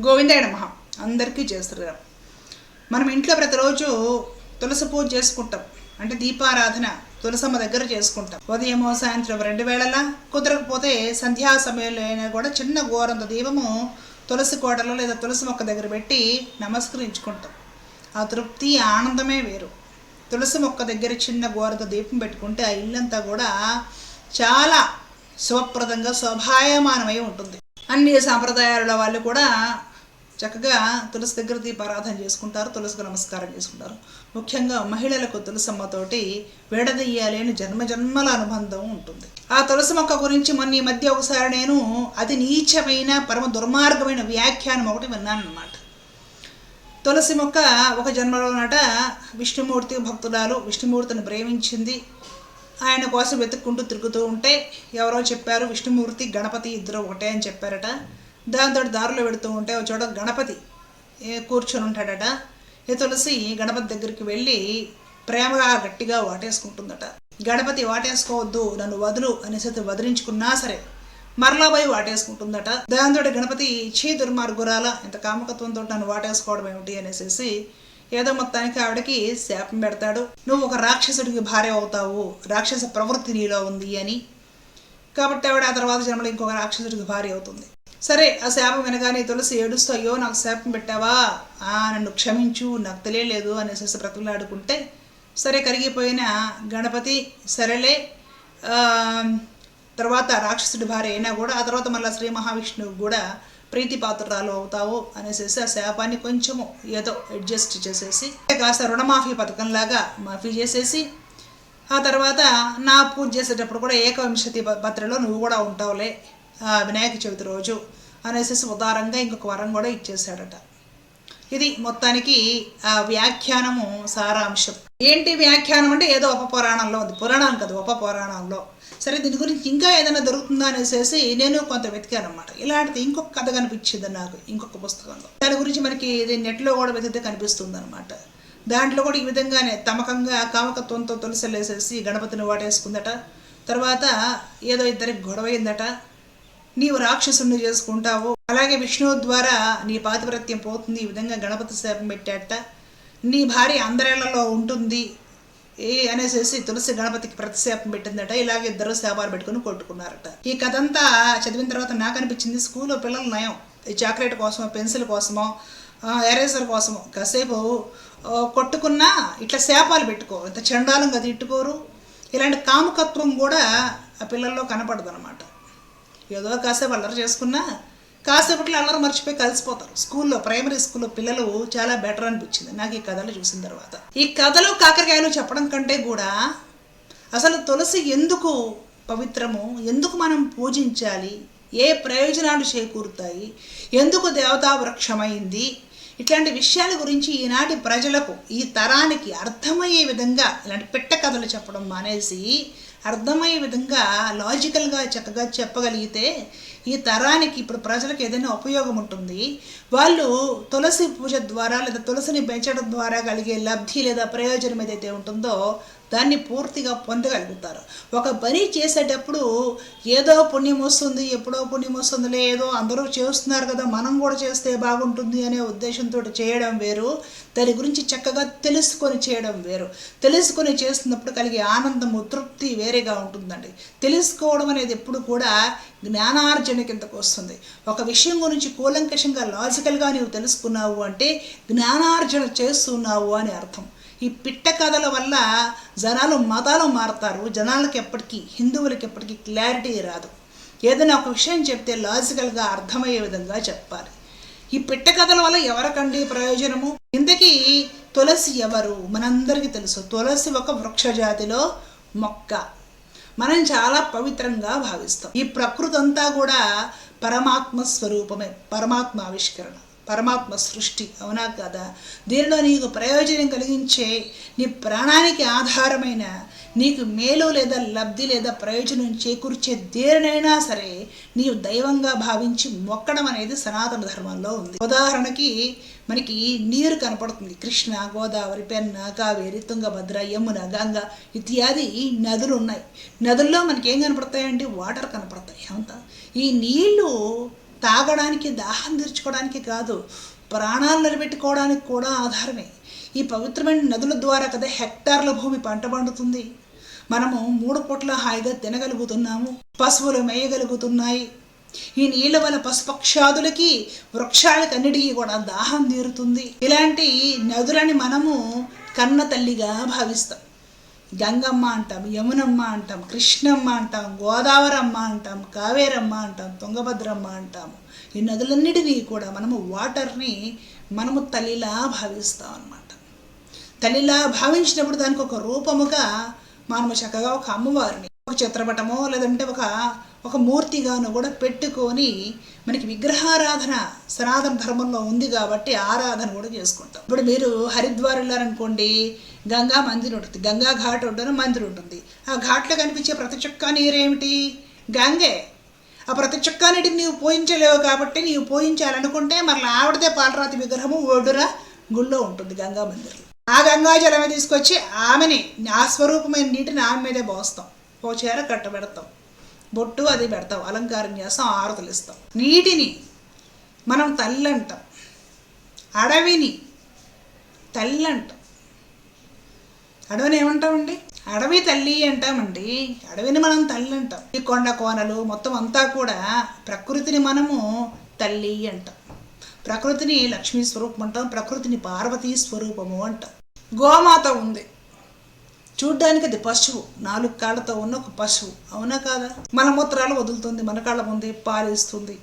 గోవిందాయ నమ. అందరికీ చేస్తారు మనం ఇంట్లో ప్రతిరోజు తులసి పూజ చేసుకుంటాం. అంటే దీపారాధన తులసమ్మ దగ్గర చేసుకుంటాం. ఉదయమో సాయంత్రం రెండు వేళలా కుదరకపోతే సంధ్యా సమయంలో అయినా కూడా చిన్న గోరంత దీపము తులసి కోటలో లేదా తులసి మొక్క దగ్గర పెట్టి నమస్కరించుకుంటాం. ఆ తృప్తి ఆనందమే వేరు. తులసి మొక్క దగ్గర చిన్న గోరంత దీపం పెట్టుకుంటే ఆ ఇల్లంతా కూడా చాలా శుభప్రదంగా శోభాయమానమై ఉంటుంది. అన్ని సాంప్రదాయాల వాళ్ళు కూడా చక్కగా తులసి దగ్గర దీపారాధన చేసుకుంటారు తులసికి నమస్కారం చేసుకుంటారు. ముఖ్యంగా మహిళలకు తులసమ్మతోటి విడదీయాలి జన్మ జన్మల అనుబంధం ఉంటుంది. ఆ తులసి మొక్క గురించి మొన్న ఈ మధ్య ఒకసారి నేను అతి నీచమైన పరమ దుర్మార్గమైన వ్యాఖ్యానం ఒకటి విన్నాను అనమాట తులసి మొక్క ఒక జన్మలోనట విష్ణుమూర్తి భక్తురాలు విష్ణుమూర్తిని ప్రేమించింది. ఆయన కోసం వెతుక్కుంటూ తిరుగుతూ ఉంటే ఎవరో చెప్పారు విష్ణుమూర్తి గణపతి ఇద్దరు ఒకటే అని చెప్పారట. దాంతో దారిలో పెడుతూ ఉంటే ఒక చోట గణపతి ఏ కూర్చొని ఉంటాడట. ఈ తులసి గణపతి దగ్గరికి వెళ్ళి ప్రేమగా గట్టిగా వాటేసుకుంటుందట. గణపతి వాటేసుకోవద్దు నన్ను వదులు అనేసి వదిలించుకున్నా సరే మరలా పోయి వాటేసుకుంటుందట. దాంతో గణపతి చీ దుర్మార్గురాల ఇంత కామకత్వంతో నన్ను వాటేసుకోవడం ఏమిటి? అనేసి ఏదో మొత్తానికి ఆవిడకి శాపం పెడతాడు. నువ్వు ఒక రాక్షసుడికి భార్య అవుతావు. రాక్షస ప్రవృత్తి నీలో ఉంది అని. కాబట్టి ఆవిడ ఆ తర్వాత జన్మలో ఇంకొక రాక్షసుడికి భార్య అవుతుంది. సరే ఆ శాపం వినగానే తులసి ఏడుస్తూ అయ్యో నాకు శాపం పెట్టావా? ఆ నన్ను క్షమించు నాకు తెలియలేదు అనేసి బ్రతులాడుకుంటే సరే కరిగిపోయిన గణపతి సరేలే తర్వాత రాక్షసుడి భార్య అయినా కూడా ఆ తర్వాత మళ్ళీ శ్రీ మహావిష్ణువు కూడా ప్రీతి పాత్రరాలు అవుతావు అనేసి ఆ శాపాన్ని కొంచెము ఏదో అడ్జస్ట్ చేసేసి కాస్త రుణమాఫీ పథకంలాగా మాఫీ చేసేసి ఆ తర్వాత నా పూజ చేసేటప్పుడు కూడా ఏకవింశతి పత్రలో నువ్వు కూడా ఉంటావులే ఆ వినాయక చవితి రోజు అనేసి ఉదారంగా ఇంకొక వరం కూడా ఇచ్చేసాడట ఇది మొత్తానికి ఆ వ్యాఖ్యానము సారాంశం. ఏంటి వ్యాఖ్యానం అంటే ఏదో ఉపపురాణంలో ఉంది. పురాణం కదా ఉపపురాణంలో సరే దీని గురించి ఇంకా ఏదైనా దొరుకుతుందా అనేసి నేను కొంత వెతికాను అనమాట ఇలాంటిది ఇంకొక కథ కనిపించింది నాకు ఇంకొక పుస్తకంలో. దాని గురించి మనకి ఇది నెట్లో కూడా వెతికితే కనిపిస్తుంది అనమాట దాంట్లో కూడా ఈ విధంగానే తమకంగా కామకత్వంతో తులసలేసేసి గణపతిని వాటేసుకుందట. తర్వాత ఏదో ఇద్దరికి గొడవ అయిందట నీవు రాక్షసుని చేసుకుంటావు. అలాగే విష్ణువు ద్వారా నీ పాతివ్రత్యం పోతుంది. ఈ విధంగా గణపతి శాపం పెట్టాట నీ భార్య అందరేళ్ళలో ఉంటుంది. ఏ అనేసి తులసి గణపతికి ప్రతిశాపం పెట్టిందట. ఇలాగే ఇద్దరు శాపాలు పెట్టుకుని కొట్టుకున్నారట. ఈ కథ అంతా చదివిన తర్వాత నాకు అనిపించింది స్కూల్లో పిల్లలు నయం. ఈ చాక్లెట్ కోసమో పెన్సిల్ కోసమో ఎరేజర్ కోసమో కాసేపు కొట్టుకున్నా ఇట్లా శాపాలు పెట్టుకో. ఇంత చండాలంగా తిట్టుకోరు. ఇలాంటి కాముకత్వం కూడా ఆ పిల్లల్లో కనపడదు అనమాట ఏదో కాసేపు అల్లరి చేసుకున్నా కాసేపట్లో అల్లరి మర్చిపోయి కలిసిపోతారు. స్కూల్లో ప్రైమరీ స్కూల్లో పిల్లలు చాలా బెటర్ అనిపించింది. నాకు ఈ కథలు చూసిన తర్వాత. ఈ కథలు కాకరకాయలు చెప్పడం కంటే కూడా అసలు తులసి ఎందుకు పవిత్రము? ఎందుకు మనం పూజించాలి? ఏ ప్రయోజనాలు చేకూరుతాయి? ఎందుకు దేవతా వృక్షమైంది ఇట్లాంటి విషయాల గురించి ఈనాటి ప్రజలకు ఈ తరానికి అర్థమయ్యే విధంగా ఇలాంటి పెట్ట కథలు చెప్పడం మానేసి అర్థమయ్యే విధంగా లాజికల్గా చక్కగా చెప్పగలిగితే ఈ తరానికి ఇప్పుడు ప్రజలకు ఏదైనా ఉపయోగం ఉంటుంది. వాళ్ళు తులసి పూజ ద్వారా లేదా తులసిని పెంచడం ద్వారా కలిగే లబ్ధి లేదా ప్రయోజనం ఏదైతే ఉంటుందో దాన్ని పూర్తిగా పొందగలుగుతారు. ఒక పని చేసేటప్పుడు ఏదో పుణ్యం వస్తుంది ఎప్పుడో పుణ్యం వస్తుందిలే ఏదో అందరూ చేస్తున్నారు కదా మనం కూడా చేస్తే బాగుంటుంది అనే ఉద్దేశంతో చేయడం వేరు. దాని గురించి చక్కగా తెలుసుకొని చేయడం వేరు. తెలుసుకొని చేస్తున్నప్పుడు కలిగే ఆనందము తృప్తి వేరేగా ఉంటుందండి. తెలుసుకోవడం అనేది ఎప్పుడు కూడా జ్ఞానార్జన కిందకు వస్తుంది. ఒక విషయం గురించి కూలంకషంగా లాజికల్గా నీవు తెలుసుకున్నావు అంటే జ్ఞానార్జన చేస్తున్నావు అని అర్థం. ఈ పిట్ట కథల వల్ల జనాలు మతాలు మారుతారు. జనాలకు ఎప్పటికీ హిందువులకి ఎప్పటికీ క్లారిటీ రాదు. ఏదైనా ఒక విషయం చెప్తే లాజికల్గా అర్థమయ్యే విధంగా చెప్పాలి. ఈ పిట్ట కథల వల్ల ఎవరికండి ప్రయోజనము? ఇంతకీ తులసి ఎవరు? మనందరికీ తెలుసు. తులసి ఒక వృక్ష జాతిలో మొక్క. మనం చాలా పవిత్రంగా భావిస్తాం. ఈ ప్రకృతి అంతా కూడా పరమాత్మ స్వరూపమే పరమాత్మ ఆవిష్కరణ. పరమాత్మ సృష్టి. అవునా కదా? దీనిలో నీకు ప్రయోజనం కలిగించే నీ ప్రాణానికి ఆధారమైన నీకు మేలు లేదా లబ్ధి లేదా ప్రయోజనం చేకూర్చే దేనినైనా సరే నీవు దైవంగా భావించి మొక్కడం అనేది సనాతన ధర్మంలో ఉంది. ఉదాహరణకి మనకి నీరు కనపడుతుంది. కృష్ణ గోదావరి పెన్న కావేరి తుంగభద్ర యమున గంగ ఇత్యాది నదులు ఉన్నాయి. నదుల్లో మనకి ఏం కనపడతాయంటే వాటర్ కనపడతాయి. అంత. ఈ నీళ్ళు తాగడానికి దాహం తీర్చుకోవడానికి కాదు ప్రాణాలు నిలబెట్టుకోవడానికి కూడా ఆధారమే. ఈ పవిత్రమైన నదుల ద్వారా కదా హెక్టార్ల భూమి పంట పండుతుంది. మనము మూడు పూట్ల హాయిగా తినగలుగుతున్నాము పశువులు మేయగలుగుతున్నాయి. ఈ నీళ్ళ వల్ల పశుపక్షాదులకి వృక్షాలకి అన్నిటికీ కూడా దాహం తీరుతుంది. ఇలాంటి నదులని మనము కన్న తల్లిగా భావిస్తాం. గంగమ్మ అంటాం యమునమ్మ అంటాం కృష్ణమ్మ అంటాం గోదావరమ్మ అంటాం కావేరమ్మ అంటాం తుంగభద్రమ్మ అంటాము ఈ నదులన్నిటినీ కూడా మనము వాటర్ని మనము తల్లిలా భావిస్తాం అనమాట తల్లిలా భావించినప్పుడు దానికి ఒక రూపముగా మనము చక్కగా ఒక అమ్మవారిని ఒక చిత్రపటమో లేదంటే ఒక ఒక మూర్తిగాను కూడా పెట్టుకొని మనకి విగ్రహారాధన సనాతన ధర్మంలో ఉంది కాబట్టి ఆరాధన కూడా చేసుకుంటాం. ఇప్పుడు మీరు హరిద్వార్ వెళ్ళారనుకోండి గంగా మందిర్ ఉంటుంది. గంగా ఘాట్ ఉంటుంది మందిర్ ఉంటుంది. ఆ ఘాట్లో కనిపించే ప్రతి చుక్క నీరేమిటి? గంగే. ఆ ప్రతి చుక్క నీటిని నీవు పోయించలేవు కాబట్టి నీవు పోయించాలనుకుంటే మరలా ఆవిడదే పాలరాతి విగ్రహము ఒడ్డున గుళ్ళో ఉంటుంది గంగా మందిర్లో ఆ గంగా జలమే తీసుకొచ్చి ఆమెని ఆ స్వరూపమైన నీటిని ఆమె మీదే పోస్తాం. ఓ చీర కట్టబెడతాం బొట్టు అది పెడతాం. అలంకారం చేస్తాం. ఆరతలు ఇస్తాం. నీటిని మనం తల్లి అంటాం అడవిని తల్లి అంటాం అడవిని ఏమంటామండి? అడవి తల్లి అంటామండి. అడవిని మనం తల్లి అంటాం. ఈ కొండ కోనలు మొత్తం అంతా కూడా ప్రకృతిని మనము తల్లి అంటాం. ప్రకృతిని లక్ష్మీ స్వరూపం అంటాం. ప్రకృతిని పార్వతీ స్వరూపము అంటాం. గోమాత ఉంది. చూడ్డానికి అది పశువు. నాలుగు కాళ్ళతో ఉన్న ఒక పశువు. అవునా కాదా? మన మూత్రాలు వదులుతుంది మన కాళ్ళ ముందు పాలిస్తుంది.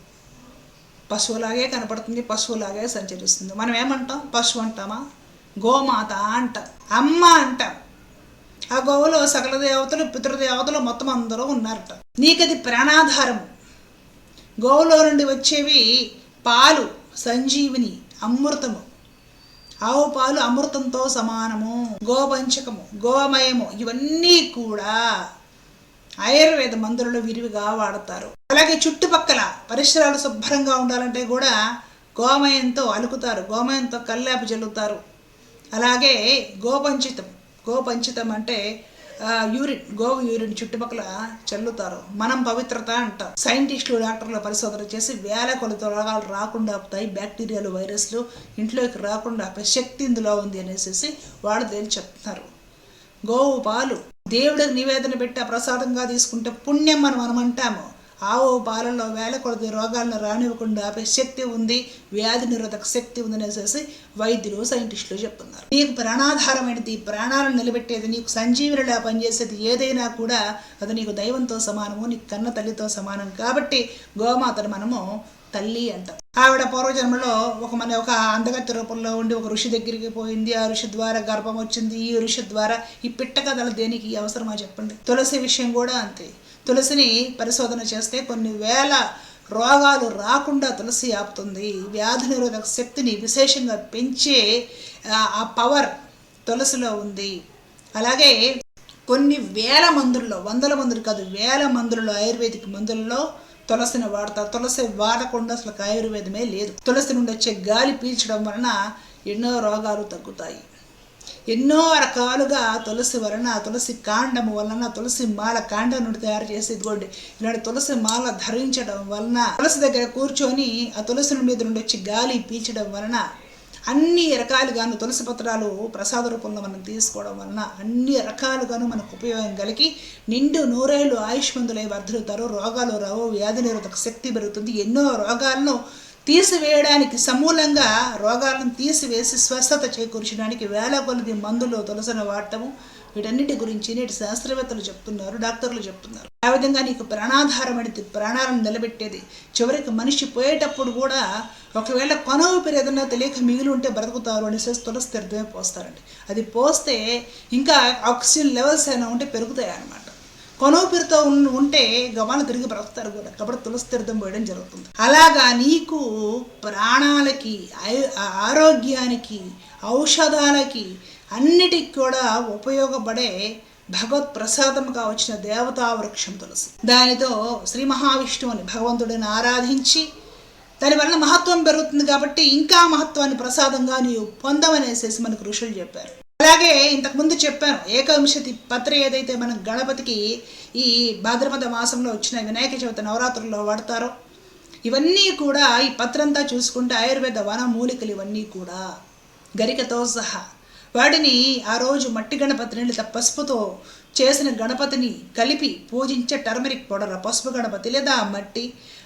పశువులాగే కనపడుతుంది పశువులాగే సంచరిస్తుంది. మనం ఏమంటాం? పశువు అంటామా? గోమాత అంట అమ్మ అంట. ఆ గోవులో సకల దేవతలు పితృదేవతలు మొత్తం అందరూ ఉన్నారట. నీకది ప్రాణాధారము. గోవులో నుండి వచ్చేవి పాలు సంజీవిని అమృతము. ఆవు పాలు అమృతంతో సమానము గోపంచకము గోమయము ఇవన్నీ కూడా ఆయుర్వేద మందులలో విరివిగా వాడతారు. అలాగే చుట్టుపక్కల పరిసరాలు శుభ్రంగా ఉండాలంటే కూడా గోమయంతో అలుకుతారు. గోమయంతో కల్లాపి జల్లుతారు. అలాగే గోపంచితం. గోపంచితం అంటే యూరిన్ గోవు యూరిన్ చుట్టుపక్కల చల్లుతారు. మనం పవిత్రత అంటాం సైంటిస్టులు డాక్టర్లు పరిశోధన చేసి వేల కొలత రోగాలు రాకుండా ఆపుతాయి బ్యాక్టీరియాలు వైరస్లు ఇంట్లోకి రాకుండా ఆపే శక్తి ఇందులో ఉంది అనేసి వాళ్ళు దేని చెప్తున్నారు? గోవు పాలు. దేవుడికి నివేదన పెట్టి ప్రసాదంగా తీసుకుంటే పుణ్యం మనం మనం అంటాము ఆవు పాలలో వేల కొలది రోగాలను రానివ్వకుండా ఆపే శక్తి ఉంది వ్యాధి నిరోధక శక్తి ఉంది అనేసి వైద్యులు సైంటిస్టులు చెప్తున్నారు. నీకు ప్రాణాధారమైనది ప్రాణాలను నిలబెట్టేది నీకు సంజీవనిలా పనిచేసేది ఏదైనా కూడా అది నీకు దైవంతో సమానము నీకు కన్న తల్లితో సమానం కాబట్టి గోమాతను మనము తల్లి అంటాం. ఆవిడ పూర్వజన్మలో ఒక మన ఒక అందగత్తి రూపంలో ఉండి ఒక ఋషి దగ్గరికి పోయింది. ఆ ఋషి ద్వారా గర్భం వచ్చింది. ఈ ఋషి ద్వారా ఈ పిట్ట కథలు దేనికి అవసరమా చెప్పండి. తులసి విషయం కూడా అంతే. తులసిని పరిశోధన చేస్తే కొన్ని వేల రోగాలు రాకుండా తులసి ఆపుతుంది. వ్యాధి నిరోధక శక్తిని విశేషంగా పెంచే ఆ, పవర్ తులసిలో ఉంది. అలాగే కొన్ని వేల మందుల్లో వందల మందులు కాదు వేల మందుల్లో ఆయుర్వేదిక్ మందుల్లో తులసిని వాడతారు. తులసి వాడకుండా అసలు ఆయుర్వేదమే లేదు. తులసి నుండి వచ్చే గాలి పీల్చడం వలన ఎన్నో రోగాలు తగ్గుతాయి. ఎన్నో రకాలుగా తులసి వలన తులసి కాండము వలన తులసి మాల కాండం నుండి తయారు చేసి ఇదిగోండి. ఇలాంటి తులసి మాల ధరించడం వలన తులసి దగ్గర కూర్చొని ఆ తులసి మీద నుండి వచ్చి గాలి పీల్చడం వలన అన్ని రకాలుగాను తులసి పత్రాలు ప్రసాద రూపంలో మనం తీసుకోవడం వలన అన్ని రకాలుగాను మనకు ఉపయోగం కలిగి నిండు నూరేళ్ళు ఆయుష్మంతులై వర్ధులుతారు రోగాలు రావు వ్యాధి నిరోధక శక్తి పెరుగుతుంది. ఎన్నో రోగాలను తీసివేయడానికి సమూలంగా రోగాలను తీసివేసి స్వస్థత చేకూర్చడానికి వేల కొలది మందులు తులసిన వాడటము వీటన్నిటి గురించి నేటి శాస్త్రవేత్తలు చెప్తున్నారు డాక్టర్లు చెప్తున్నారు. ఆ విధంగా నీకు ప్రాణాధారమైనది ప్రాణాలను నిలబెట్టేది. చివరికి మనిషి పోయేటప్పుడు కూడా ఒకవేళ కొనవు పేరు ఏదన్నా తెలియక మిగిలి ఉంటే బ్రతుకుతారు అనేసి తులసి తీర్థమే పోస్తారండి. అది పోస్తే ఇంకా ఆక్సిజన్ లెవెల్స్ అయినా ఉంటే పెరుగుతాయి అన్నమాట కొనూపిరితో ఉంటే గవాలు తిరిగి బ్రతుకుతారు కూడా. కాబట్టి తులసి తీర్థం పోయడం జరుగుతుంది. అలాగా నీకు ప్రాణాలకి ఆరోగ్యానికి ఔషధాలకి అన్నిటికి కూడా ఉపయోగపడే భగవత్ ప్రసాదముగా వచ్చిన దేవతా వృక్షం తులసి. దానితో శ్రీ మహావిష్ణువుని భగవంతుడిని ఆరాధించి దాని వలన మహత్వం పెరుగుతుంది కాబట్టి ఇంకా మహత్వాన్ని ప్రసాదంగా నీవు పొందమనేసేసి మనకు ఋషులు చెప్పారు. అలాగే ఇంతకుముందు చెప్పాను ఏకవింశతి పత్ర ఏదైతే మనం గణపతికి ఈ భాద్రపద మాసంలో వచ్చిన వినాయక చవితి నవరాత్రుల్లో వాడతారో ఇవన్నీ కూడా ఈ పత్రంతా చూసుకుంటే ఆయుర్వేద వన మూలికలు ఇవన్నీ కూడా గరికతో సహా. వాటిని ఆ రోజు మట్టి గణపతి నీళ్ళ పసుపుతో చేసిన గణపతిని కలిపి పూజించే టర్మరిక్ పౌడర్ పసుపు గణపతి లేదా మట్టి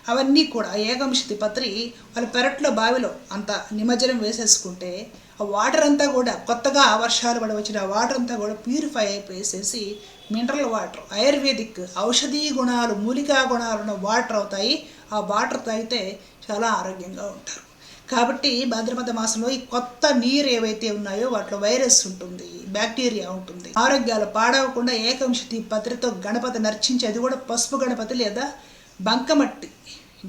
అవన్నీ కూడా ఆ ఏకంశతి పత్రి వాళ్ళ పెరట్లో బావిలో అంత నిమజ్జనం వేసేసుకుంటే ఆ వాటర్ అంతా కూడా కొత్తగా వర్షాలు పడి వచ్చిన ఆ వాటర్ అంతా కూడా ప్యూరిఫై అయిపోయేసేసి మినరల్ వాటర్ ఆయుర్వేదిక్ ఔషధీ గుణాలు మూలికా గుణాలు ఉన్న వాటర్ అవుతాయి. ఆ వాటర్ తాగితే చాలా ఆరోగ్యంగా ఉంటారు. కాబట్టి భాద్రపద మాసంలో ఈ కొత్త నీరు ఏవైతే ఉన్నాయో వాటిలో వైరస్ ఉంటుంది బ్యాక్టీరియా ఉంటుంది. ఆరోగ్యాలు పాడవకుండా ఏకంశతి పత్రితో గణపతి నర్చించి అది కూడా పసుపు గణపతి లేదా బంకమట్టి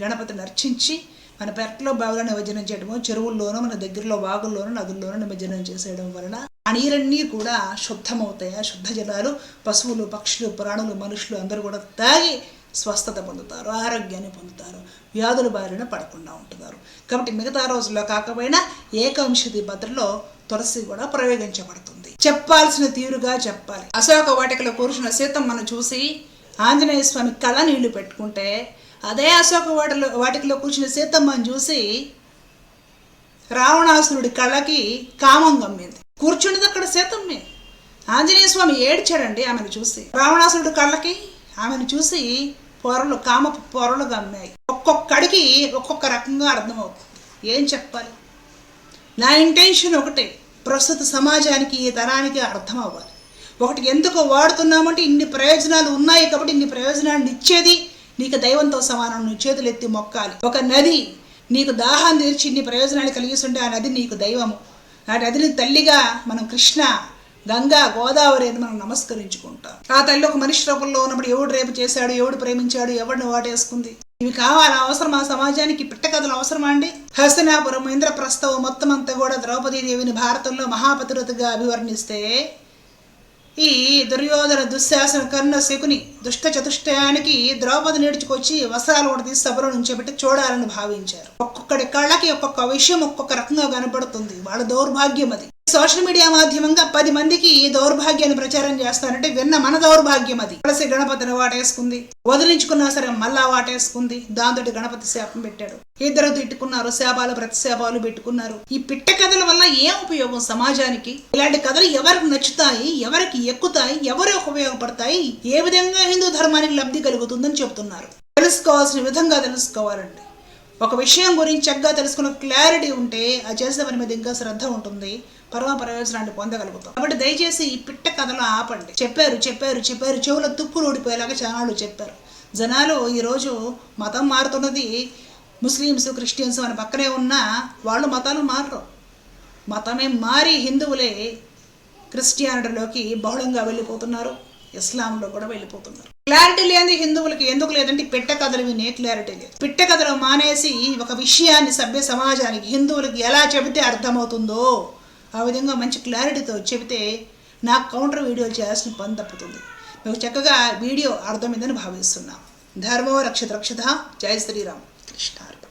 గణపతి నర్చించి మన పెరట్లో బావిలో నిమజ్జనం చేయడము చెరువుల్లోనూ మన దగ్గరలో వాగుల్లోనూ నదుల్లోనూ నిమజ్జనం చేసేయడం వలన ఆ నీరన్నీ కూడా శుద్ధమవుతాయి. ఆ శుద్ధ జలాలు పశువులు పక్షులు ప్రాణులు మనుషులు అందరూ కూడా తాగి స్వస్థత పొందుతారు ఆరోగ్యాన్ని పొందుతారు వ్యాధుల బారిన పడకుండా ఉంటున్నారు. కాబట్టి మిగతా రోజుల్లో కాకపోయినా ఏకవంశతి భద్రలో తులసి కూడా ప్రయోగించబడుతుంది. చెప్పాల్సిన తీరుగా చెప్పాలి. అశోక వాటికలో కూర్చున్న సీతమ్మను చూసి ఆంజనేయ స్వామి కళ నీళ్ళు పెట్టుకుంటే అదే అశోక వాటిలో వాటికలో కూర్చున్న సీతమ్మను చూసి రావణాసురుడి కళ్ళకి కామం గమ్మింది. కూర్చున్నది అక్కడ సీతమ్మే. ఆంజనేయ స్వామి ఏడ్చాడండి ఆమెను చూసి. రావణాసురుడి కళ్ళకి ఆమెను చూసి పొరలు కామ పొరలు గమ్మాయి. ఒక్కొక్కడికి ఒక్కొక్క రకంగా అర్థమవుతుంది. ఏం చెప్పాలి? నా ఇంటెన్షన్ ఒకటే. ప్రస్తుత సమాజానికి ఈ తరానికి అర్థం అవ్వాలి ఒకటి ఎందుకు వాడుతున్నామంటే ఇన్ని ప్రయోజనాలు ఉన్నాయి కాబట్టి ఇన్ని ప్రయోజనాలను ఇచ్చేది నీకు దైవంతో సమానం నువ్వు చేతులు ఎత్తి మొక్కాలి. ఒక నది నీకు దాహం తీర్చి ఇన్ని ప్రయోజనాలు కలిగిస్తుంటే ఆ నది నీకు దైవము. ఆ నదిని తల్లిగా మనం కృష్ణ గంగా గోదావరి అని మనం నమస్కరించుకుంటాం. ఆ తల్లి ఒక మనిషి రూపంలో ఉన్నప్పుడు ఎవడు రేపు చేశాడు ఎవడు ప్రేమించాడు ఎవడిని వాటేసుకుంది ఇవి అవసరం ఆ సమాజానికి పిట్టకథలు అవసరమా అండి? హస్తినాపురం ఇంద్రప్రస్థవం మొత్తం అంతా కూడా ద్రౌపదీదేవిని భారతంలో మహాపతిరతగా అభివర్ణిస్తే ఈ దుర్యోధన దుశ్శాసన కర్ణ శకుని దుష్ట చతుష్టయానికి ద్రౌపది నేర్చుకొచ్చి వస్త్రాలు కూడా తీసి సభలో నుంచోబెట్టి చూడాలని భావించారు. ఒక్కొక్కడి కళ్ళకి ఒక్కొక్క విషయం ఒక్కొక్క రకంగా కనపడుతుంది వాళ్ళ దౌర్భాగ్యం అది. సోషల్ మీడియా మాధ్యమంగా పది మందికి ఈ దౌర్భాగ్యాన్ని ప్రచారం చేస్తారంటే విన్న మన దౌర్భాగ్యం అది. తులసి గణపతిని వాటేసుకుంది. వదిలించుకున్నా సరే మళ్ళా వాటేసుకుంది. దాంతో గణపతి శాపం పెట్టాడు. ఇద్దరు తిట్టుకున్నారు. శాపాలు ప్రతిశాపాలు పెట్టుకున్నారు. ఈ పిట్ట కథల వల్ల ఏం ఉపయోగం సమాజానికి? ఇలాంటి కథలు ఎవరికి నచ్చుతాయి? ఎవరికి ఎక్కుతాయి? ఎవరికి ఉపయోగపడతాయి? ఏ విధంగా హిందూ ధర్మానికి లబ్ధి కలుగుతుందని చెప్తున్నారు. తెలుసుకోవాల్సిన విధంగా తెలుసుకోవాలండి. ఒక విషయం గురించి చక్కగా తెలుసుకున్న క్లారిటీ ఉంటే అది చేసే పని మీద ఇంకా శ్రద్ధ ఉంటుంది. పరమ ప్రయోజనాన్ని పొందగలుగుతాం. కాబట్టి దయచేసి ఈ పిట్ట కథలు ఆపండి. చెప్పారు చెప్పారు చెప్పారు. చెవుల తుప్పులు ఊడిపోయేలాగా జనాలు చెప్పారు. జనాలు ఈరోజు మతం మారుతున్నది. ముస్లిమ్స్ క్రిస్టియన్స్ మన పక్కనే ఉన్న వాళ్ళు మతాలు మారరు. మతమే మారి హిందువులే క్రిస్టియానిటీలోకి బహుళంగా వెళ్ళిపోతున్నారు. ఇస్లాంలో కూడా వెళ్ళిపోతున్నారు. క్లారిటీ లేని హిందువులకి ఎందుకు లేదంటే పిట్ట కథలు వినే క్లారిటీ లేదు. పిట్ట కథలు మానేసి ఒక విషయాన్ని సభ్య సమాజానికి హిందువులకి ఎలా చెబితే అర్థమవుతుందో ఆ విధంగా మంచి క్లారిటీతో చెబితే నాకు కౌంటర్ వీడియో చేయాల్సిన పని తప్పుతుంది. మీకు చక్కగా వీడియో అర్థమైందని భావిస్తున్నాం. ధర్మో రక్షత రక్షత. జయ శ్రీరామ్. కృష్ణారు